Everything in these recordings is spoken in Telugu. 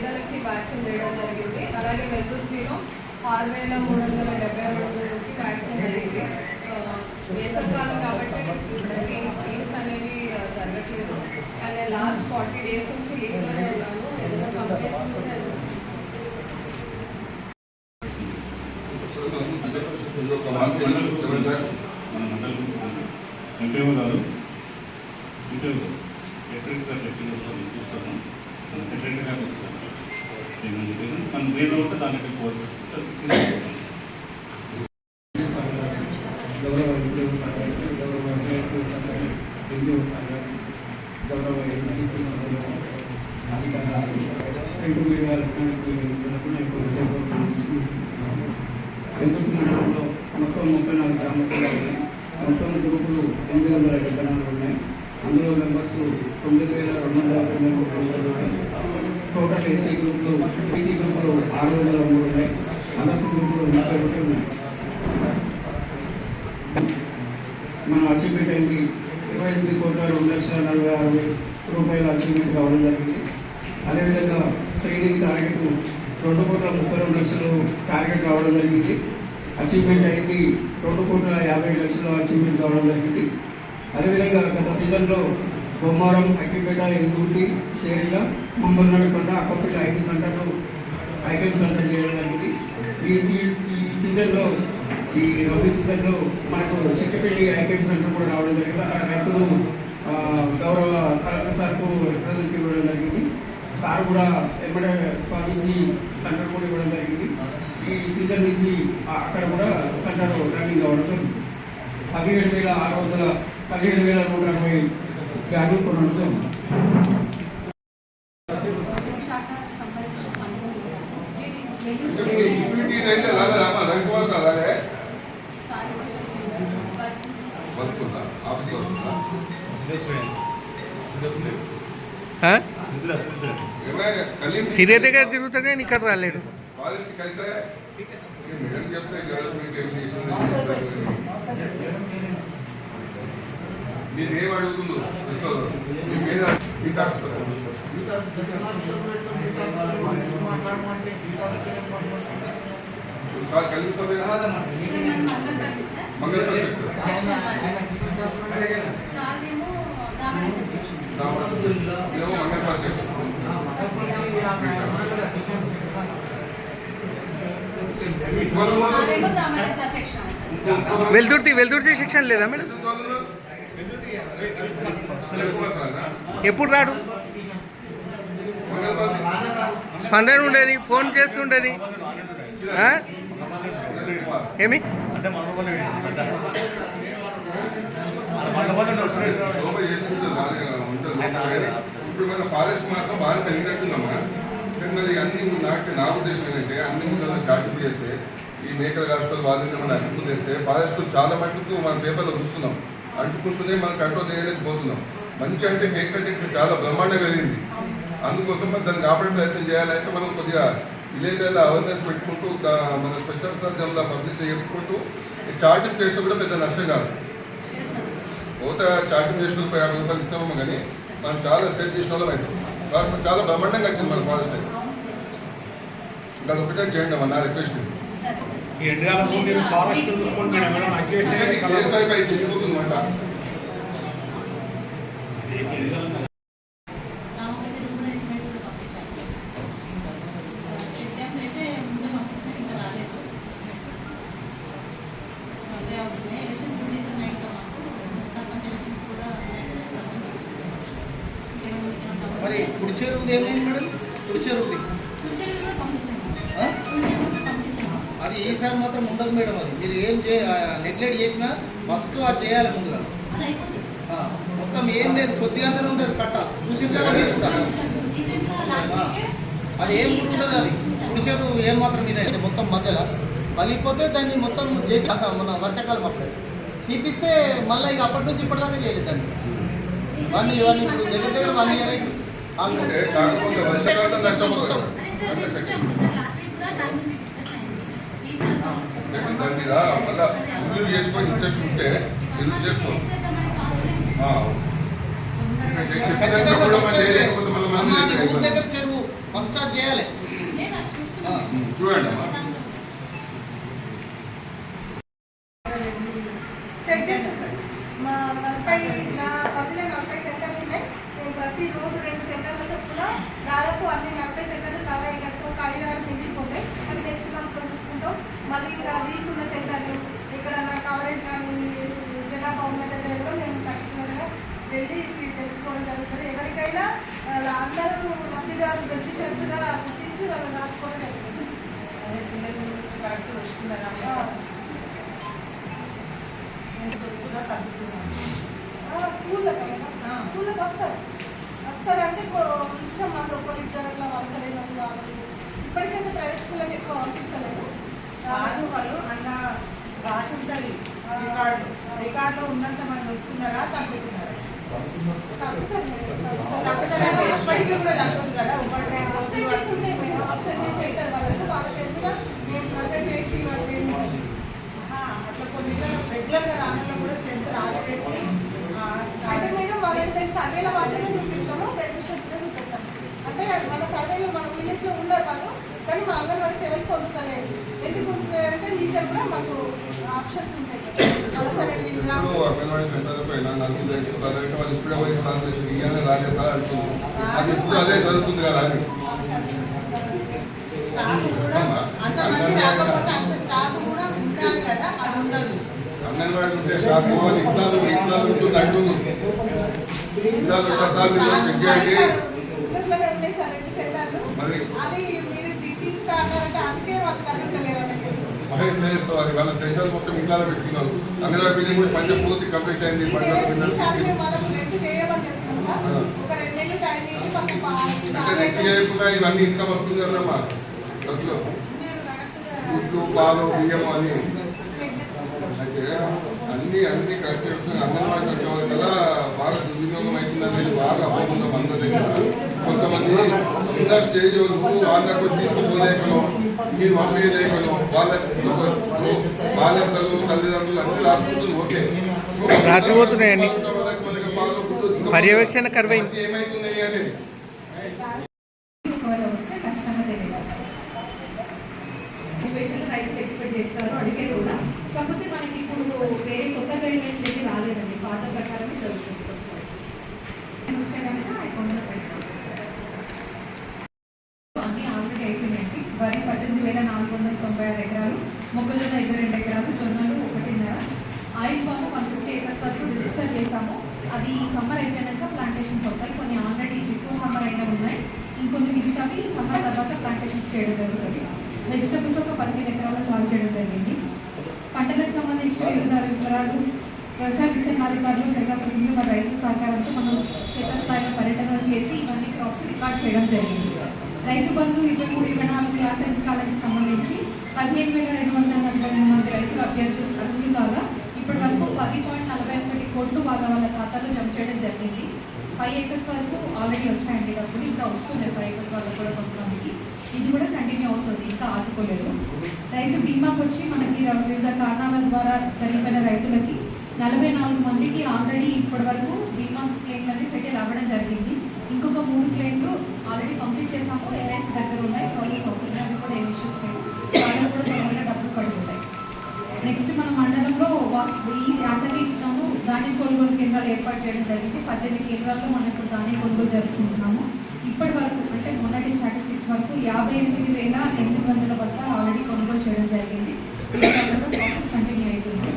పేదలకి వ్యాక్సిన్ చేయడం జరిగింది అలాగే వెల్దుర్తిలో ఆరు వేల మూడు వందల డెబ్బై రెండుకి వ్యాక్సిన్ జరిగింది వేసవకాలం కాబట్టి ఇప్పుడైతే ఏం స్కీమ్స్ అనేవి జరగట్లేదు అండ్ లాస్ట్ ఫార్టీ డేస్ నుంచి లీవ్లోనే ఉన్నాను ఏదైనా కంప్లైంట్స్ ఉంటే ఎంపీఓ గారు ఎంపీఓ గారు ఎలక్ట్రిక్స్ గారు చెప్పింది ఒకసారి నేను చూస్తాను మన సెక్రటరీ గారు ఒకసారి నేను చెప్పాను మన దేనిలో ఉంటే దానికి కోరుకుంటాను గౌరవ ఉద్యోగ సంఘానికి గౌరవ ఉద్యోగ సంఘానికి ఉద్యోగ సంఘానికి గౌరవ ఎంపీసీ సభ్యులకు అధికారులు రెండు మీడియాలకు ఎందుకు మండలంలో మొత్తం ముప్పై నాలుగు గ్రామ సభలు ఉన్నాయి మొత్తం గ్రూపులు ఎనిమిది వందల డెబ్బై నాలుగు ఉన్నాయి అందులో మెంబర్స్ తొమ్మిది వేల రెండు వందల తొంభై మూడు గ్రూపులు ఉన్నాయి టోటల్ ఏసీ గ్రూపులు బీసీ గ్రూపులు ఆరు వందల మూడు ఉన్నాయి అనర్సీ గ్రూపులు ముప్పై ఒకటి ఉన్నాయి మనం అచీవ్మెంట్ అయింది ఇరవై ఎనిమిది కోట్ల రెండు లక్షల నలభై ఆరు వేల రూపాయల అచీవ్మెంట్ కావడం జరిగింది. అదేవిధంగా సైనింగ్ టార్గెట్ రెండు కోట్ల ముప్పై రెండు లక్షలు టార్గెట్ కావడం జరిగింది. అచీవ్మెంట్ అయింది రెండు కోట్ల యాభై లక్షల అచీవ్మెంట్ కావడం జరిగింది. అదేవిధంగా గత సీజన్లో బొమ్మారం అక్కిపేట ఎందుంటి షేరిల మమ్మల్ని నడకొండ అక్కపల్లి ఐటీ సెంటర్లు ఐటీ సెంటర్ చేయడం జరిగింది. ఈ- ఈ సీజన్లో ఈ రబీ సీజన్లో మనకు చిక్కపల్లి ఐకెట్ సెంటర్ కూడా రావడం జరిగింది. అక్కడ రైతులు గౌరవ కలెక్టర్ సార్కు రిప్రజెంట్ ఇవ్వడం జరిగింది. సార్ కూడా ఎమ్మడే స్పందించి సెంటర్ కూడా ఇవ్వడం జరిగింది. ఈ సీజన్ నుంచి అక్కడ కూడా సెంటర్ రన్నింగ్ అవ్వడం జరిగింది. పదిహేడు వేల ఆరు వందల పదిహేడు వేల నూట అరవై బ్యాగులు కొనడం తిరిగే దగ్గర తిరుగుతాడు కానీ ఇక్కడ రాలేడు. ఏం అడుగుతుందో మంగళ వెల్దుర్తి వెల్దుర్తి శిక్షణ లేదా మేడం? ఎప్పుడు రాడు? స్పందన ఉండేది ఫోన్ చేస్తుండేది. ఆ? ఏమి? ఇప్పుడు మన ఫారెస్ట్ మాత్రం బాగా పెరిగినట్టుందమ్మా. సరే మరి అన్ని నాకు నా ఉద్దేశం ఏంటంటే అన్ని ముందు చాటింపు చేస్తే ఈ మేకల రాష్ట్రాలు వాళ్ళని మనం అంటుకుందేస్తే ఫారెస్ట్ చాలా మట్టుకు మన పేపర్లో చూస్తున్నాం. అంటుకుంటూనే మనం కంట్రోల్ చేయడానికి పోతున్నాం. మంచి అంటే కేక్ కటింగ్ చాలా బ్రహ్మాండంగా వెళ్ళింది అందుకోసం మనం దాన్ని కాపాడే ప్రయత్నం చేయాలంటే మనం కొద్దిగా విలేజ్లలో అవేర్నెస్ పెట్టుకుంటూ మన స్పెషల్ సర్జన్లో పబ్లిసిటీ చెప్పుకుంటూ ఈ చార్టింగ్ చేస్తే కూడా పెద్ద నష్టం కాదు. పోతే చార్టింగ్ చేసిన వాళ్ళకి యాభై రూపాయలు ఇస్తామేమో కానీ మనం చాలా సేవ్ చేసిన వాళ్ళం కాబట్టి చాలా బ్రహ్మాండంగా వచ్చింది మన ఫారెస్ట్ అయితే ఇంకా ఒకటే చేయండి అమ్మా నా రిక్వెస్ట్. ఈ ఎండాకాలంలో ఫారెస్ట్ కొనుక్కోండి మేడం అగ్గిస్తే కేఎస్ఐ పై వెళ్ళిపోతుంది మాట నామకైతే కూడా ఎస్టిమేట్స్ పంపించాను చెప్తే అయితే ముందే పంపించిన ఇంకా రాలేదు అదే అవుతున్నాయి ఎలక్షన్ టూ డేస్ ఉన్నాయి ఇంకా మాకు సర్పంచ్ ఎలక్షన్స్ కూడా మరి కుడి చెరువుది ఏమైంది మేడం కుడి చెరువుది కూడా పంపించాము ఆ? కూడా పంపించాము అది ఈసారి మాత్రం ఉండదు మేడం అది. మీరు ఏం చే నెగ్లెక్ట్ చేసినా ఫస్ట్ అది చేయాలి ముందుగా. అది అయిపోతుంది ఆ, మొత్తం ఏం లేదు. కొద్దిగా అది కట్ట. చూసింది కదా మీరు అది ఏం ఉండదు అది. కుడి చెరువు ఏం మాత్రం ఇదే మొత్తం మధ్యలో. పగిలిపోతే దాన్ని మొత్తం చేసి అసలు మన వర్షాకాలం అప్పుడు. తీపిస్తే మళ్ళీ ఇక అప్పటి నుంచి ఇప్పటిదాకా చేయలేదండి వన్ ఇవన్నీ ఇప్పుడు దగ్గర దగ్గర వన్ ఇయర్. అయింది అంటే కాకపోతే వర్షాకాలం నష్టపోతారు లాస్ట్ వీక్ కూడా దాని గురించి డిస్కషన్ అయింది ఈసారి దాని మీద మళ్ళా రివ్యూ చేసుకొని ఇంట్రెస్ట్ ఉంటే రివ్యూ చేసుకో? ఆ. నేను చెప్పినట్టు ఖచ్చితంగా కూడా first మళ్ళీ అయితే చేయకపోతే మళ్ళీ అమ్మ, మళ్ళీ అది ఊరి చేయకపోతే. దగ్గర చెరువు ఫస్ట్ అది చేయాలి లేదా చూస్తున్నాం చూడండి అమ్మా చెక్ చేసాం సార్ మా నలభై నా పదిలో నలభై సెంటర్లు ఉన్నాయి మేము ప్రతిరోజు రెండు సెంటర్ల చొప్పున దాదాపు అన్ని నలభై సెంటర్లు కవర్ అయినట్టు ఒక ఐదు ఆరు మిగిలిపోతాయి అది నెక్స్ట్ మంత్ చూసుకుంటాం మళ్ళీ ఇంకా వీక్ ఉన్న సెంటర్లు ఇక్కడ నా కవరేజ్ కానీ జనాభా ఉన్న దగ్గర కూడా మేము పర్టికులర్గా వెళ్ళి ఇది తెలుసుకోవడం జరుగుతుంది ఎవరికైనా వాళ్ళ అందరూ లబ్ధిదారులు బెనిఫిషియర్స్గా గుర్తించి వాళ్ళు రాసుకోవడం జరుగుతుంది కరెక్ట్ వస్తున్నారా స్కూల్లో స్కూల్లోకి వస్తారు. వస్తారంటే కొంచెం మంది ఒకరు ఇద్దరు అట్లా వలస లేని వాళ్ళు ఇప్పటికైతే ప్రైవేట్ స్కూల్కి ఎక్కువ పంపిస్తలేదు. కాదు వాళ్ళు అన్న రాసి ఉంటుంది. రికార్డు. రికార్డులో ఉన్నంత మంది వస్తున్నారా తగ్గుతున్నారా? తగ్గుతారు. ఎప్పటికీ కూడా కదా అబ్సెంటీస్ ఉంటాయి మేడం. అబ్సెంటీస్ అవుతారు వాళ్ళకు. వాళ్ళ మేము ప్రజెంట్ చేసి వాళ్ళు అట్లా కొన్ని రెగ్యులర్గా రానులో కూడా స్ట్రెంత్ రాసి పెట్టి ఆ, అయితే మేడం వాళ్ళు ఏంటంటే సర్వేలో మాత్రమే చూపిస్తాము బెనిఫిషియర్స్ చూపిస్తాం అంటే మన సర్వేలో మన విలేజ్లో ఉండరు వాళ్ళు కానీ మా అంగన్వాడీ సేవలు పొందుతలేదు ఎందుకు పొందుతారంటే టీచర్ కూడా మాకు ఆప్షన్స్ ఉంటాయి. అంతమంది రాకపోతే అంత స్టాక్ కూడా ఉండాలి కదా అది ఉండదు. అంగన్వాడీ ఉంటే ఉంటుంది అంటుంది ఇట్లాలు ఒకసారి మీరు చెక్ చేయండి వాళ్ళు సెంటర్ మొత్తం ఇంట్లో పెట్టుకున్నారు. అంగన్వాడీ బిల్డింగ్ కూడా పంచ పూర్తి కంప్లీట్ అయింది అంటే నెక్స్ట్ చేయకుండా ఇవన్నీ ఇన్కమ్ వస్తుంది కదమ్మా బస్సులో. గుడ్లు పాలు బియ్యం అని అయితే అన్ని అన్ని కరెక్ట్ చేస్తున్నారు అంగన్వాడీకి వచ్చే వాళ్ళ కదా బాగా దుర్వినియోగం అవుతుందని బాగా అపోహం అందరి దగ్గర? కొంతమంది ఉన్న స్టేజ్ వరకు వాళ్ళకు తీసుకుపోలేకను మీరు పంపించలేకను వాళ్ళకి తీసుకో బాధ్యతలు తల్లిదండ్రులు అన్ని రాసుకుంటుంది ఓకే. తీసుకుపోతే పర్యవేక్షణ కరువై ఏమైతున్నాయి అనేది ఒకవేళ వస్తే ఖచ్చితంగా తెలియజేస్తాం సిచ్యువేషన్ రైతులు ఎక్స్పెక్ట్ చేస్తారు అడిగారు కూడా కాకపోతే మనకి ఇప్పుడు వేరే కొత్త గైడ్ లైన్స్ ఏమి రాలేదండి పాత ప్రకారమే జరుగుతుంది కొంచెం వస్తే కనుక అకౌంట్లో పెట్టాలి అన్నీ ఆల్రెడీ అయిపోయినాయండి వరి పద్దెనిమిది వేల నాలుగు వందల తొంభై ఆరు ఎకరాలు మొక్కజొన్న ఇరవై రెండు ఎకరాలు జొన్నలు ఒకటిన్నర oil palm one fifty acres వరకు రిజిస్టర్ చేశాము అవి సమ్మర్ అయిపోయాక ప్లాంటేషన్స్ అవుతాయి కొన్ని ఆల్రెడీ బిఫోర్ సమ్మర్ అయినా ఉన్నాయి ఇంకొన్ని ఆ తర్వాత ప్లాంటేషన్స్ చేయడం జరుగుతుంది. వెజిటబుల్స్ ఒక పదిహేను ఎకరాల సాగు చేయడం జరిగింది. పంటలకు సంబంధించిన వివిధ వివరాలు వ్యవసాయ విస్తరణాధికారులు ప్రజాప్రతినిధులు మన రైతుల సహకారంతో మనం క్షేత్రస్థాయిలో పర్యటనలు చేసి ఇవన్నీ క్రాప్స్ రికార్డ్ చేయడం జరిగింది. రైతు బంధు ఇరవై మూడు ఇరవై నాలుగు యాసంగి కాలానికి సంబంధించి పదిహేను వేల రెండు వందల నలభై మంది రైతులు అభ్యర్థులు అర్హులు కాగా ఇప్పటి వరకు పది పాయింట్ నలభై ఒకటి కోట్లు వాళ్ళ వాళ్ళ ఖాతాలో జమ చేయడం జరిగింది. ఫైవ్ ఏకర్స్ వరకు ఆల్రెడీ వచ్చాయండి డబ్బులు ఇంకా వస్తున్నాయి ఫైవ్ ఏకర్స్ వరకు కూడా కొంతమందికి ఇది కూడా కంటిన్యూ అవుతుంది ఇంకా ఆదుకోలేదు రైతు బీమాకు వచ్చి మనకి వివిధ కారణాల ద్వారా చనిపోయిన రైతులకి నలభై నాలుగు మందికి ఆల్రెడీ ఇప్పటి వరకు బీమా క్లెయిమ్లన్నీ సెటిల్ అవ్వడం జరిగింది. ఇంకొక మూడు క్లెయిమ్లు ఆల్రెడీ పంపిణీ చేసాము ఎల్ఐసి దగ్గర ఉన్నాయి ప్రాసెస్ అవుతుంది అవి కూడా ఏం ఇష్యూస్ లేవు. కూడా తొందరగా డబ్బులు పడి ఉంటాయి. నెక్స్ట్ మన మండలంలో ఈ యాసంగికము ధాన్యం కొనుగోలు కేంద్రాలు ఏర్పాటు చేయడం జరిగింది. పద్దెనిమిది కేంద్రాల్లో మనం ఇప్పుడు ధాన్యం కొనుగోలు జరుపుకుంటున్నాము. ఇప్పటి వరకు అంటే మొన్నటి స్టాటిస్టిక్స్ వరకు యాభై ఎనిమిది వేల ఎనిమిది వందల బస్తాలు ఆల్రెడీ కొనుగోలు చేయడం జరిగింది. ప్రాసెస్ కంటిన్యూ అవుతుంది.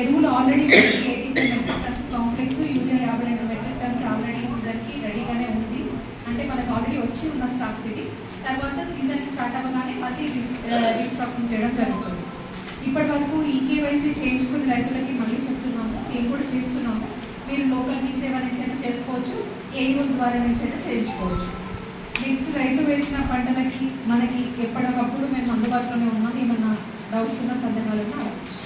ఎరువులు already eighty five metric tons complex urea యాభై రెండు మెట్రిక్ టన్స్ ఆల్రెడీ సీజన్కి రెడీగానే ఉంది. అంటే మనకు ఆల్రెడీ వచ్చి ఉన్న స్టాక్స్ ఇది తర్వాత సీజన్ స్టార్ట్ అవ్వగానే మళ్ళీ రీస్టాకింగ్ చేయడం జరుగుతుంది. ఇప్పటి వరకు ఈ కేవైసీ చేయించుకున్న రైతులకి మళ్ళీ చెప్తున్నాము మేము కూడా చేస్తున్నాము. మీరు లోకల్ మీ సేవ నుంచైనా చేసుకోవచ్చు ఏ యూజ్ ద్వారా నుంచైనా చేయించుకోవచ్చు. నెక్స్ట్ రైతు వేసిన పంటలకి మనకి ఎప్పటికప్పుడు మేము అందుబాటులోనే ఉన్నాం ఏమన్నా డౌట్స్ ఉన్న సందేహాలు అడగచ్చు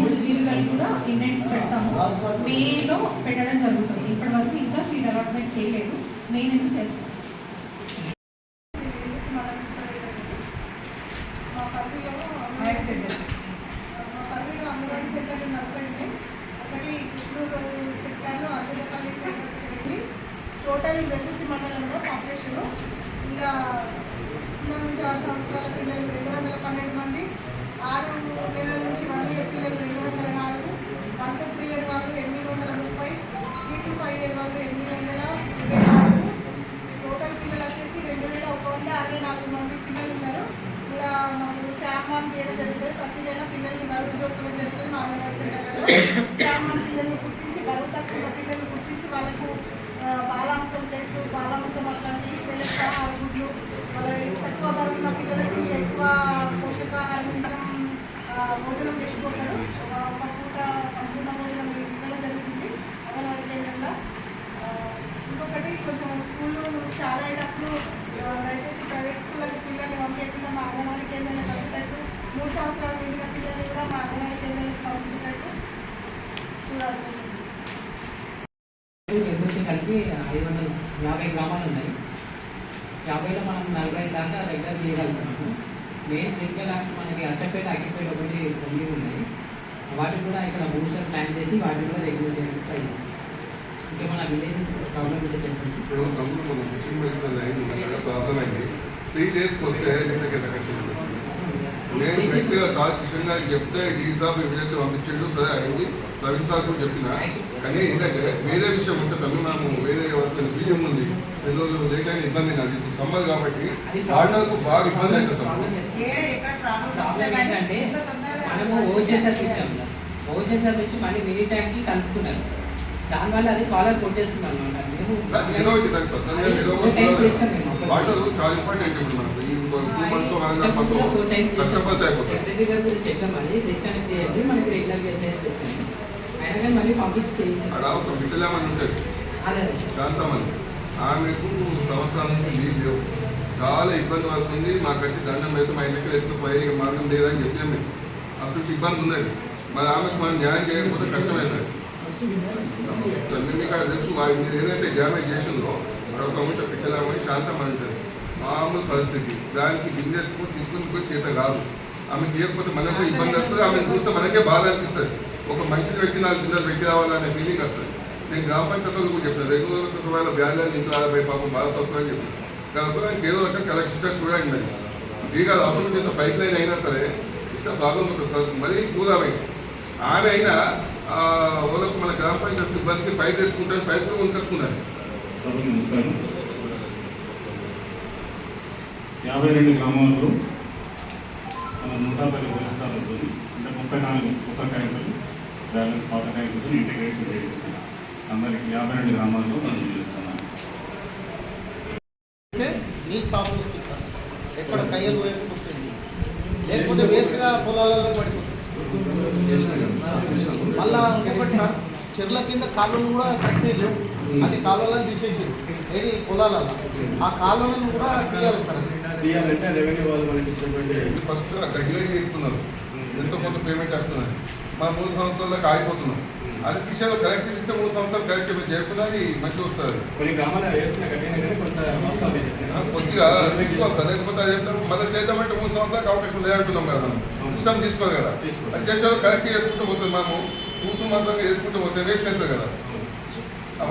మూడు జీలుగలు కూడా ఇండెంట్స్ పెడతాము. మేలో పెట్టడం జరుగుతుంది. ఇప్పటి వరకు ఇంకా సీట్ అలాట్మెంట్ చేయలేదు. మే నుంచి చేస్తాం మా పరిధిలో మా పరిధిలో అంగన్వాడీ సెంటర్లు నలభై ఒకటి కృష్ణూరు సెక్టార్లో అందులపల్లి సెంటర్కి టోటల్ వెలుగుతి మండలంలో పాపులేషన్ ఇంకా సున్నా నుంచి ఆరు సంవత్సరాల పిల్లలు రెండు వందల పన్నెండు మంది ఆరు నెలల నుంచి వన్ ఇయర్ పిల్లలు రెండు వందల నాలుగు వన్ టు త్రీ ఇయర్ వాళ్ళు ఎనిమిది వందల ముప్పై త్రీ టు ఫైవ్ ఇయర్ వాళ్ళు ఎనిమిది వందల ఇరవై నాలుగు టోటల్ పిల్లలు వచ్చేసి రెండు వేల ఒక వంద అరవై నాలుగు మంది పిల్లలు ఉన్నారు ఇలా మాకు శామాన్ చేయడం జరుగుతుంది ప్రతి నెల పిల్లల్ని బరువు చూపడం జరుగుతుంది మా అంగన్వాడీ సెంటర్లలో శామాన్ పిల్లల్ని గుర్తించి బరువు తక్కువ ఉన్న పిల్లల్ని గుర్తించి వాళ్ళకు ఆ, బాలామృతం ప్లేస్ బాలామృతం అట్లాంటి పిల్లలకి ఆహార గుడ్లు వాళ్ళ తక్కువ బరువు ఉన్న పిల్లలకి ఎక్కువ పోషకాహారం తినడం, ఆ, భోజనం చేసుకోగలరు ఒక పూట సంపూర్ణ భోజనం ఇవ్వడం జరుగుతుంది. అంగన్వాడీ కేంద్రంలో ఇంకొకటి కొంచెం స్కూళ్ళు చాలా అయినప్పుడు దయచేసి ప్రైవేట్ స్కూళ్ళకి పిల్లల్ని పంపించకుండా మా అంగన్వాడీ కేంద్రాలకు వచ్చేటట్టు మూడు సంవత్సరాలు నిండిన పిల్లల్ని కూడా మా అంగన్వాడీ కేంద్రాలకు పంపించేటట్టు చూడాలి. కలిపి ఐదు వందల యాభై గ్రామాలు ఉన్నాయి. యాభైలో మనం నలభై దాకా రెగ్యులర్ చేయగలుగుతున్నాము. మెయిన్ క్రిటికల్ యాప్స్ మనకి అచ్చపేట అగ్గిపేట ఒకటి తొమ్మిది ఉన్నాయి. వాటికి కూడా ఇక్కడ బూస్టర్ ప్లాన్ చేసి వాటిని కూడా రెగ్యులర్ చేయడానికి ట్రై చేస్తాం. ఇంకేమైనా విలేజెస్ ప్రాబ్లమ్ ఉంటే చెప్పండి. ప్రాబ్లం అయింది. త్రీ డేస్కి వస్తే ఇంతకి ఎంత కష్టం ఉంటుంది. నేను గట్టిగా సార్ కిషన్ గారికి చెప్తే ఈ సాబ్ ఎప్పుడైతే పంపించాడు. సరే అయింది ప్రవీణ్ సార్ కూడా చెప్పిన. కానీ ఏంటంటే వేరే విషయం ఉంటే తమిళనాడు వేరే ఎవరికైనా బియ్యం ఉంది. రెండు రోజులు లేట్ అయిన ఇబ్బంది ఇప్పుడు సమ్మర్ కాబట్టి ఆడలకు బాగా ఇబ్బంది అవుతుంది ఓచేసరికి ఇచ్చి మళ్ళీ మినీ ట్యాంక్కి కలుపుకున్నారు. దానివల్ల అది కాలర్ కొట్టేస్తుంది అనమాట మేము. వాటర్ చాలా ఇంపార్టెంట్ ఇప్పుడు మనకు. సెక్రటరీ గారు కూడా చెప్పాం అది డిస్కనెక్ట్ చేయండి. మనకి రెగ్యులర్ చెప్పాను అయినా కానీ మళ్ళీ పంపించి శాంతమని ఆమెకు సంవత్సరం నుంచి లీవ్ లేవు. చాలా ఇబ్బంది పడుతుంది. మాకు వచ్చి దండం పెడితే మా ఇంటికి ఎత్తుకుపోయి మార్గం లేదని చెప్పాము మేము. అసలు ఇబ్బంది ఉన్నది. మరి ఆమెకు మనం న్యాయం చేయకపోతే కష్టమైనది. మీకు తెలుసు మా మీరు ఏదైతే డ్యామేజ్ చేసిందో ఒక ఉంటే పిక్కలామని శాంతం ఉంటుంది మామూలు పరిస్థితి. దానికి గిన్నె ఎత్తుకుని తీసుకుని పోయి చేత కాదు. ఆమెకి ఇవ్వకపోతే మనకే ఇబ్బంది వస్తుంది. ఆమెను చూస్తే మనకే బాధ అనిపిస్తుంది. ఒక మంచి వ్యక్తి నాకు గిన్నెలు పెట్టి రావాలనే ఫీలింగ్ వస్తుంది. నేను గ్రామ పంచాయతీలో కూడా చెప్పాను రెగ్యులర్ ఒకవేళ బ్యాలెన్స్ ఇంట్లో ఆడబోయి పాపం బాధపడుతుందని చెప్పాను. కాకపోతే ఆయనకి ఏదో ఒక కలెక్షన్ ఇచ్చారు చూడండి మరి. ఇది కాదు అవసరం చేసిన పైప్ లైన్ అయినా సరే ఇష్టం బాగుంటుంది సార్ మరీ కూలమై. ఆమె అయినా ఆ, వాళ్ళకు మన గ్రామ పంచాయతీ సిబ్బందికి పైప్ వేసుకుంటాను పైప్ కూడా కొనుకొచ్చుకున్నారు సభకు నమస్కారం. యాభై రెండు గ్రామాల్లో నూట పది పురస్కారాలతో అంటే ముప్పై నాలుగు కొత్త ట్యాంకులు బ్యాలెన్స్ పాత ట్యాంకులతో ఇంటిగ్రేషన్ చేస్తున్నాం అందరికి యాభై రెండు గ్రామాల్లో మనం చేస్తున్నాం. సాగు వస్తుంది ఎక్కడ కయ్యలు లేకపోతే వేస్ట్గా పొలాలలో పడిపోతుంది. మళ్ళా ఇంకొకటి సార్ చెర్ల కింద కాలువలు కూడా కట్టి లేవు. అన్ని కాలువలను తీసేసి ఏది పొలాలలో. ఆ కాలువలను కూడా తీయాలి సార్. తీయాలంటే రెవెన్యూ వాళ్ళు మనకి ఇచ్చినటువంటి ఫస్ట్ రెగ్యులర్ చేస్తున్నారు. ఎంతో కొంత పేమెంట్ చేస్తున్నారు. మా మూడు సంవత్సరాలకు ఆగిపోతున్నాం. అది విషయంలో కరెక్ట్ ఇస్తే మూడు సంవత్సరాలు కరెక్ట్ చేయకుండా అది మంచిగా వస్తుంది. కొన్ని గ్రామాలు వేస్తున్న కొంత కొద్దిగా తీసుకోవాలి లేకపోతే అది చెప్తాం మళ్ళీ చేద్దామంటే మూడు సంవత్సరాలకు అవకాశం లేదంటున్నాం కదా సిస్టమ్ తీసుకోవాలి కదా. అది చేసే కరెక్ట్ చేసుకుంటూ పోతుంది మనము కూతురు మాత్రం చేసుకుంటూ పోతే వేస్ట్ అవుతుంది కదా.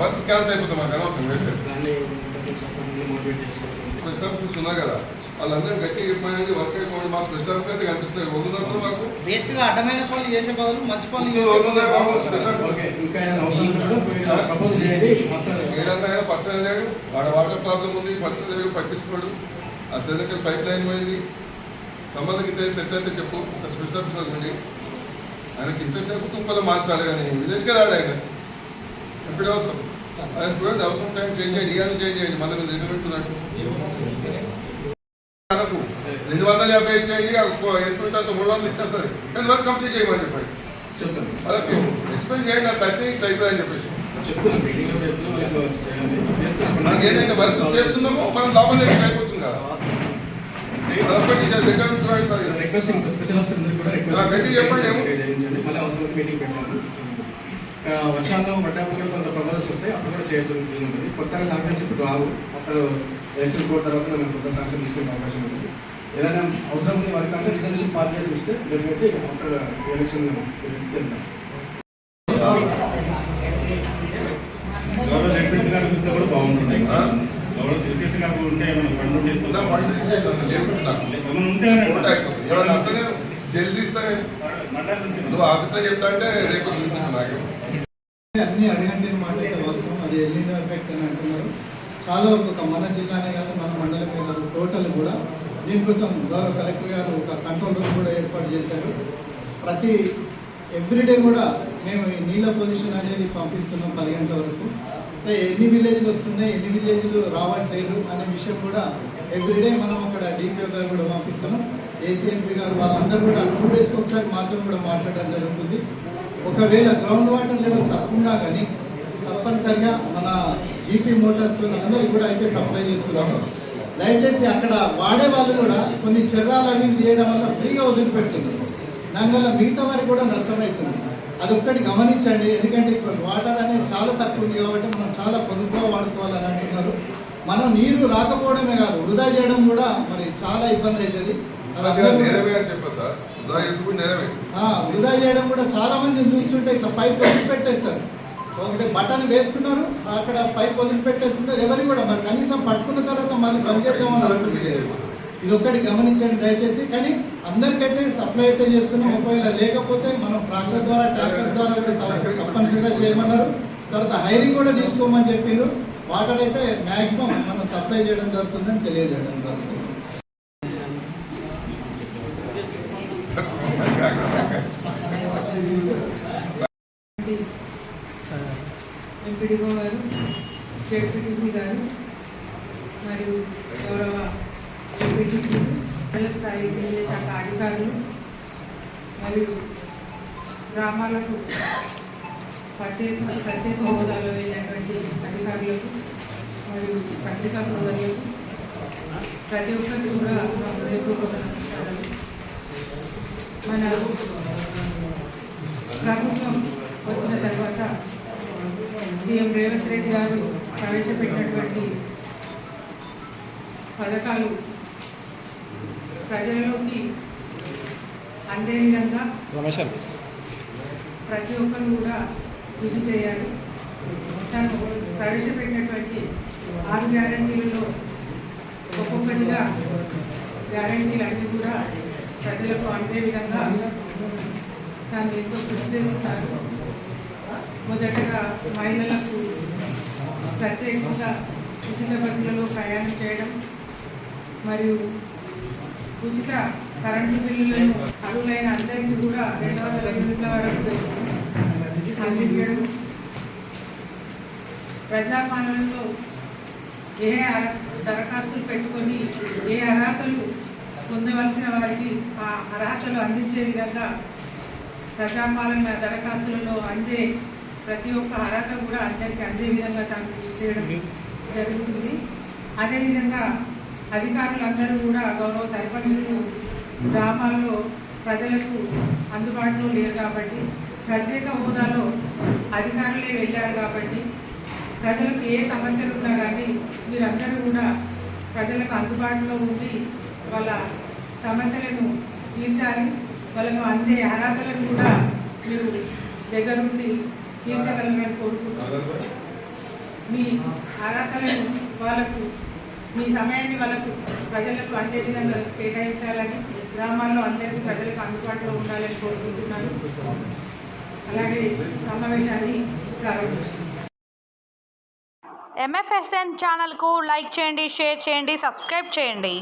వర్క్ క్యాన్సల్ అయిపోతుంది మనకు అనవసరం వేస్ట్ అవుతుంది ఉన్నారు కదా. వాళ్ళందరూ గట్టిగా చెప్పినది వర్క్ అయిపోయింది మా స్పెషల్ ఆఫీసర్ అయితే కనిపిస్తున్నాయి. వదులు అసలు మాకు. వేస్ట్గా అడ్డమైన పనులు చేసే బదులు మంచి పనులు ఏదైనా పక్కన లేడు వాడ వాటర్ ప్రాబ్లం ఉంది పక్కన లేడు పట్టించుకోడు. ఆ సెలకి పైప్ లైన్ పోయింది. సంబంధం ఇంత సెట్ అయితే చెప్పు. ఒక స్పెషల్ ఆఫీసర్ ఉండి ఆయనకి ఇంట్రెస్ట్ అయితే కుటుంబంలో మార్చాలి కానీ విలేజ్కే రాడు ఆయన. ఎప్పుడు అవసరం. ఆయన చూడండి అవసరం టైం చేంజ్ చేయండి ఇవన్నీ చేంజ్ చేయండి మళ్ళీ పెడుతున్నట్టు మనకు రెండు వందల యాభై ఇచ్చేయండి మూడు వందలు ఇచ్చేస్తారు కానీ వర్క్ కంప్లీట్ చేయమని చెప్పండి. చెప్తాను. వాళ్ళకి ఎక్స్ప్లెయిన్ చేయండి నాకు అయిపోయిందని చెప్పేసి. మనం ఏదైతే వర్క్ చేస్తున్నామో మనం లాభం లేకుండా అయిపోతుంది కదా. రిక్వెస్ట్ స్పెషల్ ఆఫీసర్ కూడా చెప్పండి. మళ్ళీ అవసరం మీటింగ్ పెట్టాము ఆ, వర్షాల్లో పడ్డప్పుడు కొంత ప్రపోజల్స్ వస్తాయి అప్పుడు కూడా చేయడం ఉంటుంది కొత్తగా శాంక్షన్స్ ఇప్పుడు రావు. అప్పుడు ఎలక్షన్ కోడ్ తర్వాత మనం కొత్త శాంక్షన్ తీసుకునే అవకాశం ఉంటుంది ఏదైనా అవసరం ఉంది వారికి అంటే రిజర్వేషన్ పార్ట్ చేసి ఇస్తే డెఫినెట్లీ ఆఫ్టర్ ఎలక్షన్ వెళ్తాం గౌరవ గారు చూస్తే కూడా గారు ఉంటే ఏమైనా ఫండ్ ఉంటే జల్దీ ఇస్తానే నుంచి నువ్వు ఆఫీస్లో చెప్తా అంటే రేపు చూపిస్తాను నాకు. అన్ని అడగండి మాట అయితే వాస్తవం అది ఎల్లిన ఎఫెక్ట్ అని అంటున్నారు. చాలా ఒక మన జిల్లానే కాదు మన మండలమే కాదు టోటల్ కూడా దీనికోసం గౌరవ కలెక్టర్ గారు ఒక కంట్రోల్ రూమ్ కూడా ఏర్పాటు చేశారు. ప్రతి ఎవ్రీడే కూడా మేము ఈ నీళ్ళ పొజిషన్ అనేది పంపిస్తున్నాం పది గంటల వరకు. అయితే ఎన్ని విలేజ్లు వస్తున్నాయి ఎన్ని విలేజ్లు రావట్లేదు అనే విషయం కూడా ఎవ్రీడే మనం అక్కడ డిపిఓ గారు కూడా పంపిస్తున్నాం. ఏసీఎంపీ గారు వాళ్ళందరూ కూడా టూ డేస్కి ఒకసారి మాతో కూడా మాట్లాడడం జరుగుతుంది. ఒకవేళ గ్రౌండ్ వాటర్ లెవెల్ తక్కువ కానీ తప్పనిసరిగా మన జీపీ మోటార్స్ అందరూ కూడా అయితే సప్లై చేస్తున్నాము. దయచేసి అక్కడ వాడే వాళ్ళు కూడా కొన్ని చెర్రాలు అవి తీయడం వల్ల ఫ్రీగా వదిలిపెడుతుంది. దానివల్ల మిగతా వారికి కూడా నష్టమవుతుంది. అది ఒక్కటి గమనించండి. ఎందుకంటే ఇప్పుడు వాటర్ అనేది చాలా తక్కువ ఉంది కాబట్టి మనం చాలా పొదుపుగా వాడుకోవాలని అంటున్నారు. మనం నీరు రాకపోవడమే కాదు వృధా చేయడం కూడా మరి చాలా ఇబ్బంది అవుతుంది. అది వృధా చేయడం కూడా చాలా మందిని చూస్తుంటే ఇట్లా పైప్ వదిలిపెట్టేస్తారు ఒకటి బటన్ వేస్తున్నారు అక్కడ పైప్ వదిలిపెట్టేస్తున్నారు ఎవరు కూడా మరి కనీసం పట్టుకున్న తర్వాత మళ్ళీ బంద్ చేద్దామని ఇది ఒక్కటి గమనించండి దయచేసి కానీ అందరికైతే సప్లై అయితే చేస్తున్నాం. ఒకవేళ లేకపోతే మనం ట్రాక్టర్ ద్వారా ట్రాక్టర్ ద్వారా కూడా తప్ప- తప్పనిసరిగా చేయమన్నారు. తర్వాత హైరింగ్ కూడా తీసుకోమని చెప్పిండ్రు వాటర్ అయితే మ్యాక్సిమం మనం సప్లై చేయడం జరుగుతుందని తెలియజేయడం జరుగుతుంది. ఎంపీడీఓ గారు జెడ్పీటీసీ గారు మరియు గౌరవ ఎంపీటీసీ మండల స్థాయి ఎమ్మెల్యే శాఖ అధికారులు మరియు గ్రామాలకు ప్రత్యేక ప్రత్యేక హోదాలో వెళ్ళినటువంటి అధికారులకు మరియు పత్రికా సోదరులకు ప్రతి ఒక్కరికి కూడా మా హృదయపూర్వక నమస్కారాలు. మన ప్రభుత్వం వచ్చిన తర్వాత సీఎం రేవంత్ రెడ్డి గారు ప్రవేశపెట్టినటువంటి పథకాలు ప్రజల్లోకి అందే విధంగా ప్రతి ఒక్కరు కూడా కృషి చేయాలి. తను ప్రవేశపెట్టినటువంటి ఆరు గ్యారంటీలలో ఒక్కొక్కటిగా గ్యారంటీలు అన్నీ కూడా ప్రజలకు అందే విధంగా దాన్ని ఎంతో కృషి చేస్తున్నారు. మొదటగా మహిళలకు ప్రత్యేకంగా ఉచిత బస్సులలో ప్రయాణం చేయడం మరియు ఉచిత కరెంటు బిల్లులను అర్హులైన అందరికీ కూడా రెండు వందల యూనిట్ల వరకు అందించడం. ప్రజాపాలనలో ఏ దరఖాస్తులు పెట్టుకొని ఏ అర్హతలు పొందవలసిన వారికి ఆ అర్హతలు అందించే విధంగా ప్రజాపాలన దరఖాస్తులలో అందే ప్రతి ఒక్క అర్హత కూడా అందరికీ అందే విధంగా తాను కృషి చేయడం జరుగుతుంది. అదేవిధంగా అధికారులందరూ కూడా గౌరవ సర్పంచులు గ్రామాల్లో ప్రజలకు అందుబాటులో లేరు కాబట్టి ప్రత్యేక హోదాలో అధికారులే వెళ్ళారు కాబట్టి ప్రజలకు ఏ సమస్యలు ఉన్నా కానీ మీరందరూ కూడా ప్రజలకు అందుబాటులో ఉండి వాళ్ళ సమస్యలను తీర్చాలి. వాళ్ళకు అందే అర్హతలను కూడా మీరు దగ్గరుండి తీర్చగలరని కోరుకుంటున్నాను. మీ అర్హతలను వాళ్ళకు మీ సమయాన్ని వాళ్ళకు ప్రజలకు అందే విధంగా కేటాయించాలని గ్రామాల్లో అందరికీ ప్రజలకు అందుబాటులో ఉండాలని కోరుకుంటున్నాను. అలాగే సమావేశాన్ని ప్రారంభించాను ఎంఎఫ్ఎస్ఎన్ ఛానల్కు లైక్ చేయండి షేర్ చేయండి సబ్స్క్రైబ్ చేయండి.